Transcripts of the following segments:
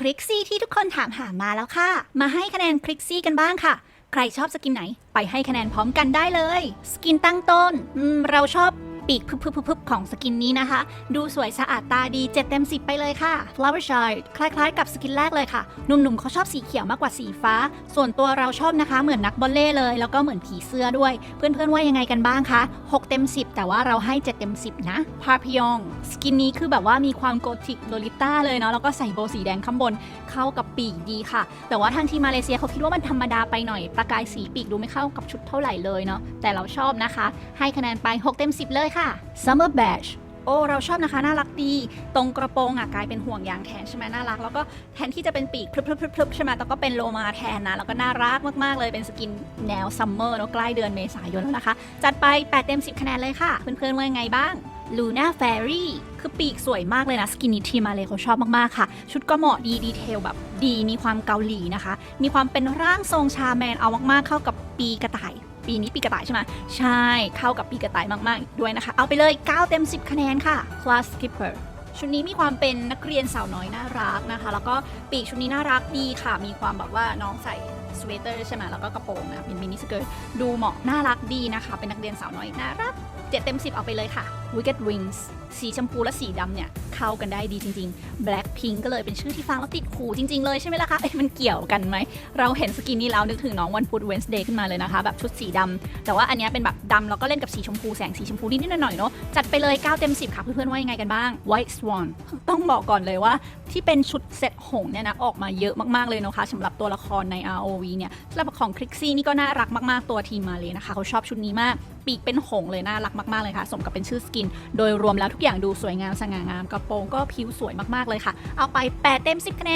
คลิกซี่ที่ทุกคนถามหามาแล้วค่ะ มาให้คะแนนคลิกซี่กันบ้างค่ะ ใครชอบสกินไหน ไปให้คะแนนพร้อมกันได้เลย สกินตั้งต้นอืมเราชอบ ปีกพึบๆๆของสกินนี้นะคะ ดูสวยสะอาดตาดี 7 เต็ม 10 ไปเลยค่ะ Flower Child คล้ายๆ กับสกินแรกเลยค่ะ หนุ่มๆเขาชอบสีเขียวมากกว่าสีฟ้า ส่วนตัวเราชอบนะคะ เหมือนนักบอลเล่เลย แล้วก็เหมือนผีเสื้อด้วย เพื่อนๆว่ายังไงกันบ้างคะ 6 เต็ม 10 แต่ว่าเราให้ 7 เต็ม 10 นะ p a r p i o n สกินนี้คือแบบว่ามีความโกธิกโลลิต้าเลยเนาะแล้วก็ใส่โบว์สีแดงข้างบนเข้ากับปีกดีค่ะ แต่ว่าทางทีมมาเลเซียเขาคิดว่ามันธรรมดาไปหน่อยประกายสีปีกดูไม่เข้ากับชุดเท่าไหร่เลยเนาะแต่เราชอบนะคะ ให้คะแนนไป 6 เต็ม 10 เลยค่ะ Summer Bash โอ้ เราชอบนะคะ น่ารักดี ตรงกระโปรงอะกลายเป็นห่วงยางแทนใช่ไหมน่ารัก แล้วก็แทนที่จะเป็นปีกพลึบๆๆๆใช่ไหมแต่ก็เป็นโลมาแทนนะ แล้วก็น่ารักมากๆ เลยเป็นสกินแนวซัมเมอร์เนาะใกล้เดือนเมษายนแล้วนะคะ จัดไป 8 เต็ม 10 คะแนนเลยค่ะ เพื่อนๆว่ายังไงบ้าง Luna Fairy คือปีกสวยมากเลยนะ สกินนี้ทีมาเลยเขาชอบมากๆค่ะ ชุดก็เหมาะดีดีเทลแบบดีมีความเกาหลีนะคะ มีความเป็นร่างทรงชาแมนเอามากๆเข้ากับปีกระต่าย ปีนี้ปีกระต่ายใช่ไหมใช่ เข้ากับปีกระต่ายมากๆด้วยนะคะ เอาไปเลย 9 เต็ม 10 คะแนนค่ะ Class Skipper ชุดนี้มีความเป็นนักเรียนสาวน้อยน่ารักนะคะ แล้วก็ปีกชุดนี้น่ารักดีค่ะ มีความแบบว่าน้องใส่สเวตเตอร์ใช่ไหมแล้วก็กระโปรงนะเป็นมินิสเกิร์ตดูเหมาะน่ารักดีนะคะ เป็นนักเรียนสาวน้อยน่ารัก 7 เต็ม 10 เอาไปเลยค่ะ Wicked Wings สีชมพูและสีดำเนี่ย เข้ากันได้ดีจริง ๆ Blackpink ก็เลยเป็นชื่อที่ฟังแล้วติดหูจริง ๆ เลยใช่ไหมล่ะคะเอ้ยมันเกี่ยวกันไหม เราเห็นสกินนี้แล้วนึกถึงน้องวันพุธ Wednesday ขึ้นมาเลยนะคะ แบบชุดสีดำ แต่ว่าอันนี้เป็นแบบดำแล้วก็เล่นกับสีชมพูแสงสีชมพูนิดๆหน่อยๆเนาะ จัดไปเลย 9 เต็ม 10 ค่ะ เพื่อนๆว่ายังไงกันบ้าง White Swan ต้องบอกก่อนเลยว่าที่เป็นชุดเซตหงส์เนี่ยนะออกมาเยอะมากๆเลยนะคะสำหรับตัวละครใน ROV เนี่ยสำหรับของคลิกซี่นี่ก็น่ารักมากๆตัวทีมมาเลยนะคะเขาชอบชุดนี้มาก ปีกเป็นหงเลยน่ารักมากๆเลยค่ะ สมกับเป็นชื่อสกิน โดยรวมแล้วทุกอย่างดูสวยงามสง่างามกระโปรงก็ผิวสวยมากๆเลยค่ะ เอาไป 8 เต็ม 10คะแน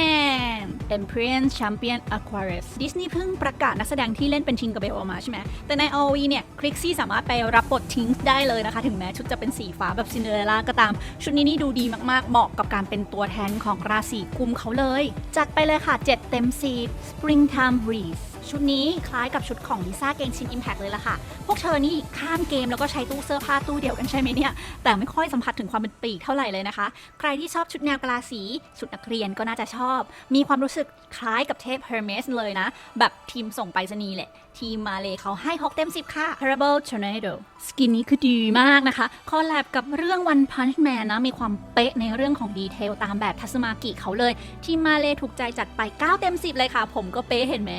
น Emperor Champion Aquarius ดิสนีย์เพิ่งประกาศนักแสดงที่เล่นเป็นทิงกับเบลออกมาใช่ไหมแต่ใน ROV เนี่ยคลิกซี่สามารถไปรับบททิงได้เลยนะคะ ถึงแม้ชุดจะเป็นสีฟ้าแบบซินเดอเรลล่าก็ตาม ชุดนี้นี่ดูดีมากๆ เหมาะกับการเป็นตัวแทนของราศีกุมเขาเลย จัดไปเลยค่ะ 7 เต็ม 10 Springtime Breeze ชุดนี้คล้ายกับชุดของลิซ่าเกนชิน Impact เลยล่ะค่ะ พวกเธอนี่ข้ามเกมแล้วก็ใช้ตู้เสื้อผ้าตู้เดียวกันใช่ไหมเนี่ย แต่ไม่ค่อยสัมผัสถึงความเป็นปีกเท่าไหร่เลยนะคะ ใครที่ชอบชุดแนวกะลาสี ชุดนักเรียนก็น่าจะชอบ มีความรู้สึกคล้ายกับเทพ Hermes เลยนะ แบบทีมส่งไปรษณีย์แหละ ทีมมาเลยเขาให้ 6 เต็ม 10 ค่ะ Terrible Tornado สกินนี้คือดีมากนะคะ คอลแลบกับเรื่อง One Punch Man นะ มีความเป๊ะในเรื่องของดีเทลตามแบบทัสมากิเขาเลย ทีมมาเลยถูกใจจัดไป 9 เต็ม 10 เลยค่ะ ผมก็เป๊ะเห็นไหม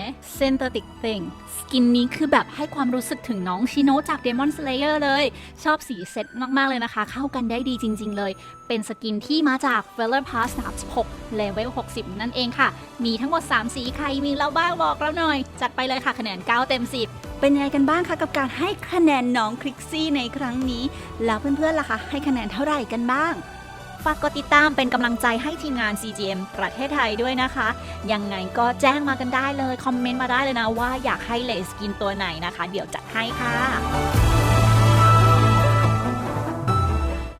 Synthetic Thing สกินนี้คือแบบให้ความรู้สึกถึงน้องชิโนจาก Demon Slayer เลย ชอบสีเซ็ตมาก ๆ เลยนะคะ เข้ากันได้ดีจริง ๆ เลย เป็นสกินที่มาจาก Feather Pass 36 Level 60 นั่นเองค่ะ มีทั้งหมด 3 สีใครมีแล้วบ้างบอกเราหน่อย จัดไปเลยค่ะคะแนน 9 เต็ม 10เป็นยังไงกันบ้างคะกับการให้คะแนนน้องคลิกซี่ในครั้งนี้ แล้วเพื่อนๆล่ะคะ ให้คะแนนเท่าไหร่กันบ้าง ฝากกดติดตามเป็นกำลังใจให้ทีมงาน CGM ประเทศไทยด้วยนะคะ ยังไงก็แจ้งมากันได้เลย คอมเมนต์มาได้เลยนะว่าอยากให้เลสกินตัวไหนนะคะ เดี๋ยวจัดให้ค่ะ